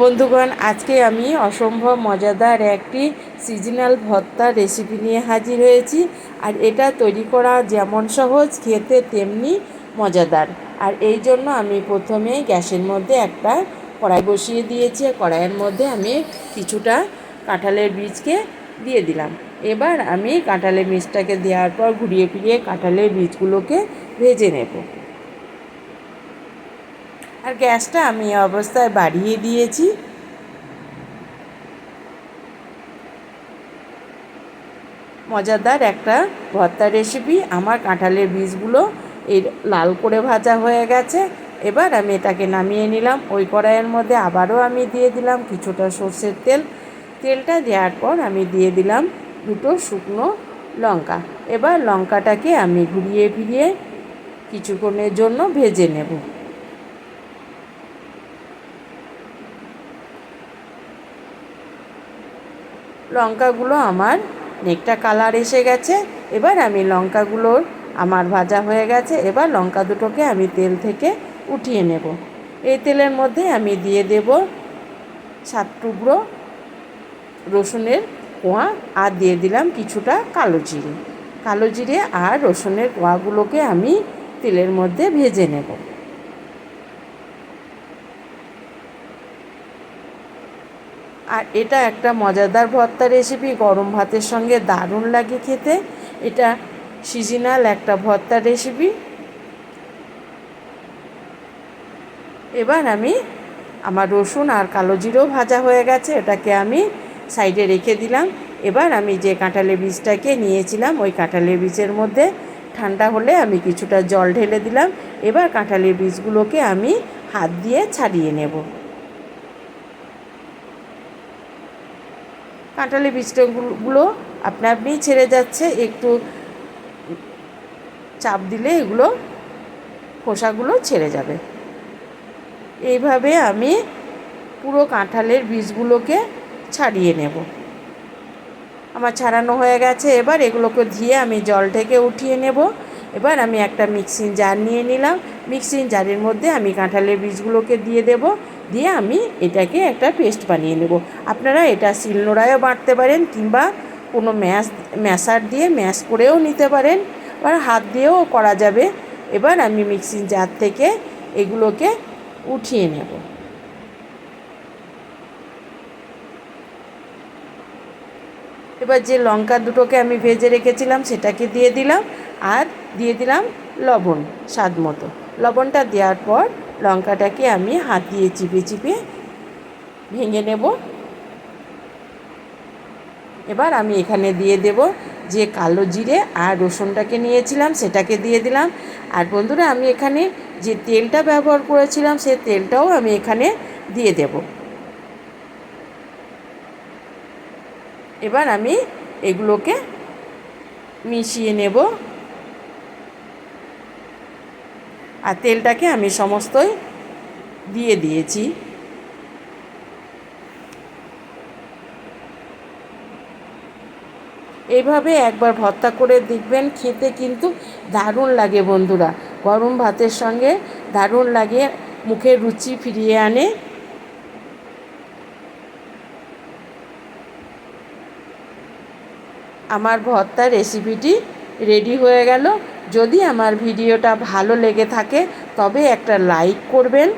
বন্ধুগণ, আজকে আমি অসম্ভব মজাদার একটি সিজনাল ভর্তার রেসিপি নিয়ে হাজির হয়েছি। আর এটা তৈরি করা যেমন সহজ, খেতে তেমনি মজাদার। আর এই জন্য আমি প্রথমে গ্যাসের মধ্যে একটা কড়াই বসিয়ে দিয়েছি। কড়াইয়ের মধ্যে আমি কিছুটা কাঁঠালের বীজকে দিয়ে দিলাম। এবার আমি কাঁঠালের বীজটাকে দেওয়ার পর ঘুরিয়ে ফিরিয়ে কাঁঠালের বীজগুলোকে ভেজে নেব। আর গ্যাসটা আমি অবস্থায় বাড়িয়ে দিয়েছি। মজাদার একটা ভর্তা রেসিপি আমার কাঁঠালের বীজগুলো এই লাল করে ভাজা হয়ে গেছে। এবার আমি এটাকে নামিয়ে নিলাম। ওই কড়াইয়ের মধ্যে আবারও আমি দিয়ে দিলাম কিছুটা সর্ষের তেল। তেলটা দেওয়ার পর আমি দিয়ে দিলাম দুটো শুকনো লঙ্কা। এবার লঙ্কাটাকে আমি ঘুরিয়ে ফিরিয়ে কিছুক্ষণের জন্য ভেজে নেব। লঙ্কাগুলো আমার নেকটা কালার এসে গেছে। এবার আমি লঙ্কাগুলোর আমার ভাজা হয়ে গেছে। এবার লঙ্কা দুটোকে আমি তেল থেকে উঠিয়ে নেব। এই তেলের মধ্যে আমি দিয়ে দেব সাত টুকরো রসুনের কোয়া আর দিয়ে দিলাম কিছুটা কালো জিরে। কালো জিরে আর রসুনের কোয়াগুলোকে আমি তেলের মধ্যে ভেজে নেব। আর এটা একটা মজাদার ভর্তা রেসিপি গরম ভাতের সঙ্গে দারুণ লাগে খেতে। এটা সিজনাল একটা ভর্তা রেসিপি এবার আমি আমার রসুন আর কালো জিরেও ভাজা হয়ে গেছে, এটাকে আমি সাইডে রেখে দিলাম। এবার আমি যে কাঁঠালের বীজটাকে নিয়েছিলাম, ওই কাঁঠালের বীজের মধ্যে ঠান্ডা হলে আমি কিছুটা জল ঢেলে দিলাম। এবার কাঁঠালের বীজগুলোকে আমি হাত দিয়ে ছাড়িয়ে নেব। কাঁঠালের বীজটাগুলো আপনা আপনিই ছেড়ে যাচ্ছে, একটু চাপ দিলে এগুলো খোসাগুলো ছেড়ে যাবে। এইভাবে আমি পুরো কাঁঠালের বীজগুলোকে ছাড়িয়ে নেব। আমার ছাড়ানো হয়ে গেছে, এবার এগুলোকে ধুয়ে আমি জল থেকে উঠিয়ে নেব। এবার আমি একটা মিক্সিং জার নিয়ে নিলাম। মিক্সিং জারের মধ্যে আমি কাঁঠালের বীজগুলোকে দিয়ে দেব। দিয়ে আমি এটাকে একটা পেস্ট বানিয়ে নেব। আপনারা এটা শিলনোড়ায়ও বাঁটতে পারেন কিংবা কোনো ম্যাশ, ম্যাশার দিয়ে ম্যাশ করেও নিতে পারেন আবার হাত দিয়েও করা যাবে। এবার আমি মিক্সিং জার থেকে এগুলোকে উঠিয়ে নেব। এবার যে লঙ্কা দুটোকে আমি ভেজে রেখেছিলাম সেটাকে দিয়ে দিলাম আর দিয়ে দিলাম লবণ স্বাদ মতো। লবণটা দেওয়ার পর লঙ্কাটাকে আমি হাত দিয়ে চিপে চিপে ভেঙে নেব। এবার আমি এখানে দিয়ে দেব যে কালো জিরে আর রসুনটাকে নিয়েছিলাম, সেটাকে দিয়ে দিলাম। আর বন্ধুরা, আমি এখানে যে তেলটা ব্যবহার করেছিলাম, সে তেলটাও আমি এখানে দিয়ে দেব। এবার আমি এগুলোকে মিশিয়ে নেব। আর তেলটাকে আমি সমস্তই দিয়ে দিয়েছি। এইভাবে একবার ভর্তা করে দেখবেন, খেতে কিন্তু দারুণ লাগে বন্ধুরা। গরম ভাতের সঙ্গে দারুণ লাগে মুখের রুচি ফিরিয়ে আনে। আমার ভর্তা রেসিপিটি রেডি হয়ে গেল। যদি আমার ভিডিওটা ভালো লেগে থাকে তবে একটা লাইক করবেন।